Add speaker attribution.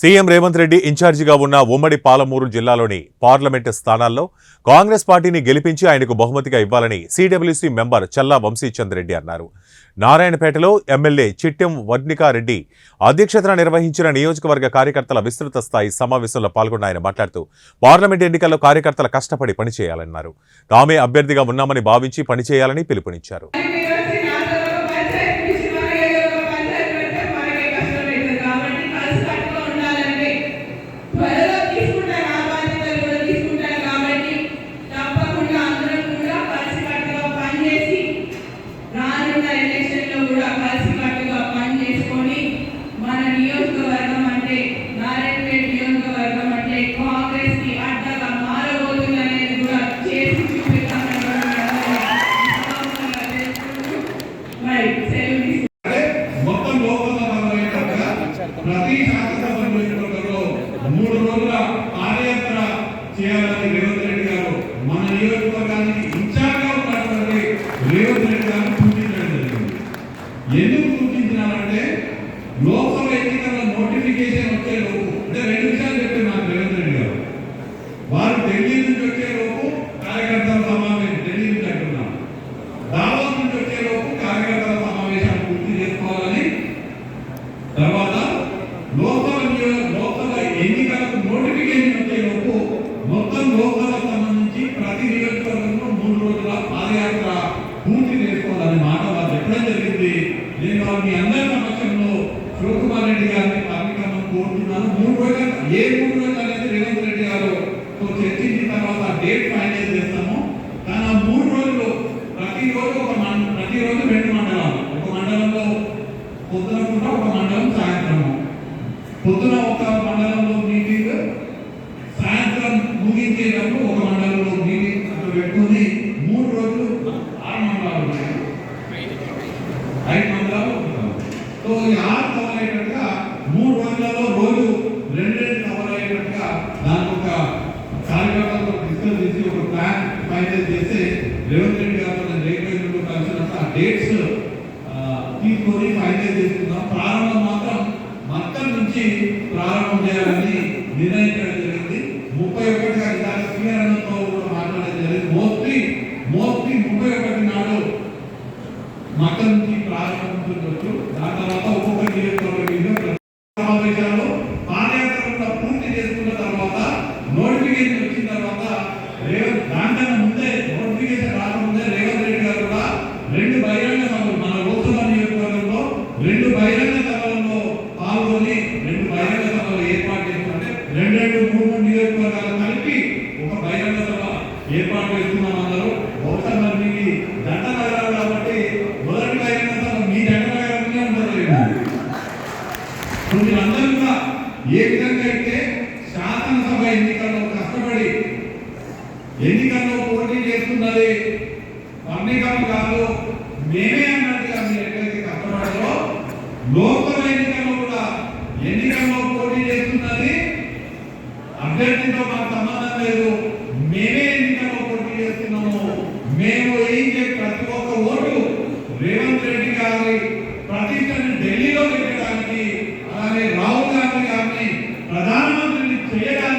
Speaker 1: CM Revanth Reddy ఇన్ఛార్జిగా ఉన్న ఉమ్మడి పాలమూరు జిల్లాలోని పార్లమెంటు స్థానాల్లో కాంగ్రెస్ పార్టీని గెలిపించి ఆయనకు బహుమతిగా ఇవ్వాలని సీడబ్ల్యూసీ మెంబర్ చల్లా వంశీచంద్ రెడ్డి అన్నారు. నారాయణపేటలో ఎమ్మెల్యే చిట్టెం వర్ణికారెడ్డి అధ్యక్షతన నిర్వహించిన నియోజకవర్గ కార్యకర్తల విస్తృత స్థాయి సమావేశంలో పాల్గొన్న ఆయన మాట్లాడుతూ పార్లమెంట్ ఎన్నికల్లో కార్యకర్తలు కష్టపడి పనిచేయాలన్నారు. తామే అభ్యర్థిగా ఉన్నామని భావించి పనిచేయాలని పిలుపునిచ్చారు.
Speaker 2: మన నియోజకవర్గం అంటే నారాయణపేట నియోజకవర్గం అంటే కాంగ్రెస్కి అడ్డగా మారబోతుంది అనేది కూడా చేసి చూపిస్తామని మరి సెలవు
Speaker 3: మొత్తం లోపల ప్రతి శాసనసభ మూడు రోజుల పాదయాత్ర చేయాలని రేవంత్ రెడ్డి గారు మన నియోజకవర్గానికి ఇన్ఛార్జ్గా ఉన్నటువంటి రేవంత్ రెడ్డి గారు సూచించడం జరిగింది ఎందుకు సూచించినారంటే లోక్సభ ఎన్నికల నోటిఫికేషన్ వచ్చే లోపు అంటే రెండు విషయాలు చెప్పారు నాకు రేవంత్ రెడ్డి గారు వారు ఢిల్లీ నుంచి వచ్చే లోపు కార్యకర్తల సమావేశం ఢిల్లీ నుంచి అంటున్నారు దావోస్ నుంచి వచ్చే లోపు కార్యకర్తల సమావేశాలు పూర్తి చేసుకోవాలని తర్వాత లోకల లోకల ఎన్నికలకు నోటిఫికేషన్ వచ్చే లోపు మొత్తం లోక్సభకు సంబంధించి ప్రతి నియోజకవర్గంలో మూడు రోజుల పాదయాత్ర పూర్తి చేసుకోవాలని మాట వారు చెప్పడం జరిగింది. నేను వారు అందరి సమక్షంలో శివకుమార్ రెడ్డి గారిని పర్మికమ్మను కోరుతున్నాను. మూడు రోజులు ఏ మూడు రోజులు అనేది రేవంత్ రెడ్డి గారు చర్చించిన తర్వాత డేట్ ఫైనల్ చేస్తాము. కానీ ఆ మూడు రోజులు ప్రతిరోజు ఒక మండ ప్రతిరోజు రెండు మండలాలు ఒక మండలంలో పొద్దున పూట ఒక మండలం సాయంత్రము పొద్దున ఒక మండలంలో మీటింగ్ సాయంత్రం ముగించేటప్పుడు ఒక మండలంలో మీటింగ్ అక్కడ పెట్టుకుని మూడు రోజులు ఆరు మండలాలు ఉన్నాయి ఐదు మండలాలు ఉంటాయి. సో ఈ ఆరు కవర్ అయ్యేటట్టుగా మూడు మండలాల్లో రోజు రెండు రెండు కవర్ అయ్యేటట్టుగా దానికి ఒక కార్యకర్తలతో డిస్కస్ చేసి ఒక ప్లాన్ ఫైనల్ చేసి రేవంత్ రెడ్డి గారితో నేను రేపు కలిసినప్పుడు ఆ డేట్స్ తీసుకొని ఫైనల్ చేసుకుందాం ప్రారంభం మాత్రం మక్కల నుంచి మక్కల నుంచి ప్రారంభించవచ్చు దాని తర్వాత ఒక్కొక్క నియోజకవర్గం సమావేశాలు పాదయాత్ర కూడా పూర్తి చేసుకున్న తర్వాత నోటిఫికేషన్ వచ్చిన తర్వాత రేవంత్ దానికన్నా ముందే నోటిఫికేషన్ రాకముందే రేవంత్ రెడ్డి గారు కూడా రెండు బహిరంగ సభలు మన లోక్సభ నియోజకవర్గంలో రెండు బహిరంగ సభలలో పాల్గొని రెండు బహిరంగ సభలు ఏర్పాటు చేసుకుంటే రెండు రెండు మూడు మూడు నియోజకవర్గాలు కలిపి ఒక బహిరంగ సభ ఏర్పాటు చేస్తున్నాం అందరూ బహుశా మరి మీకు దండ నగరాలు కాబట్టి మొదటి బహిరంగ సభ మీ దండ నగరంలోనే ఉంటుంది ఇప్పుడు మీరందరూ కూడా ఏ విధంగా అయితే శాసనసభ ఎన్నికల్లో కష్టపడి ఎన్నికల్లో పోటీ చేస్తున్నది? పన్నికం కాదు. మేమే అన్నట్టుగా మీరు ఎక్కడైతే కష్టపడారో లోకల్ ఎన్నికల్లో కూడా ఎన్నికల్లో పోటీ చేస్తున్నది. అభ్యర్థితో మాకు సంబంధం లేదు. మేమే ఎన్నికల్లో పోటీ చేస్తున్నాము. మేము వేయించే ప్రతి ఒక్క ఓటు రేవంత్ రెడ్డి గారి ప్రతిష్టని ఢిల్లీలో పెట్టడానికి అలాగే రాహుల్ గాంధీ గారిని ప్రధానమంత్రిని చేయడానికి